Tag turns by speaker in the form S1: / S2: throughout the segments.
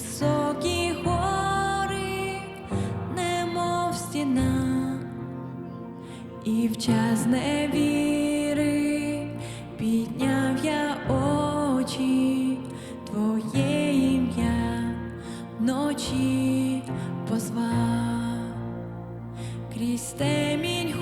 S1: Високі гори, немов стіна, і в час невіри підняв я очі, твоє ім'я вночі позвав крізь темінь.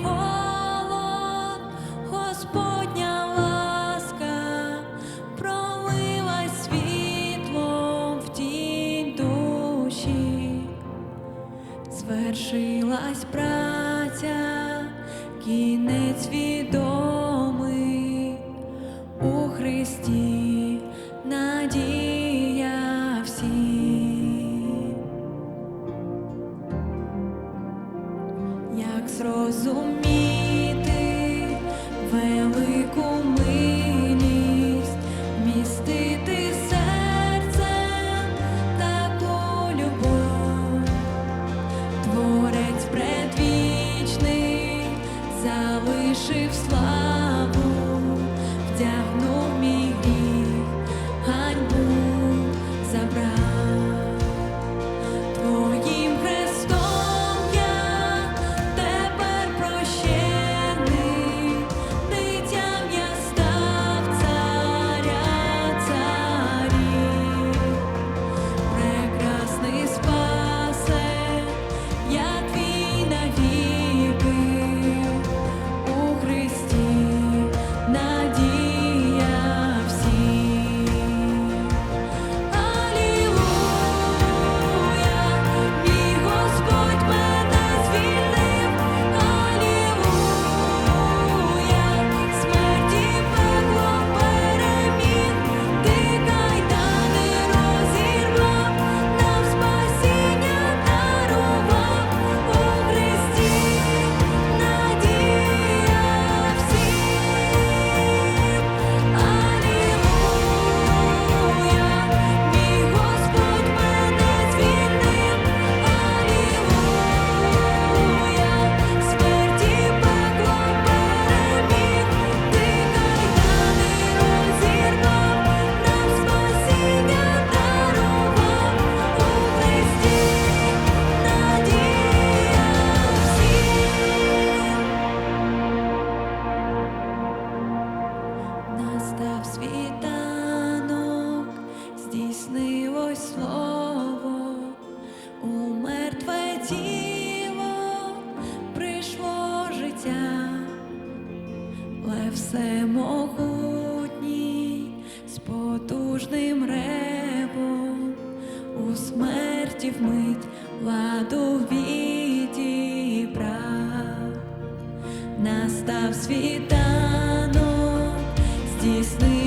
S1: почалась праця, кінець відомий у Христі надія всім, як. лишив слава. всемогутній, з потужним ревом, у смерті вмить ладу відібрав, настав світанок, здійснив.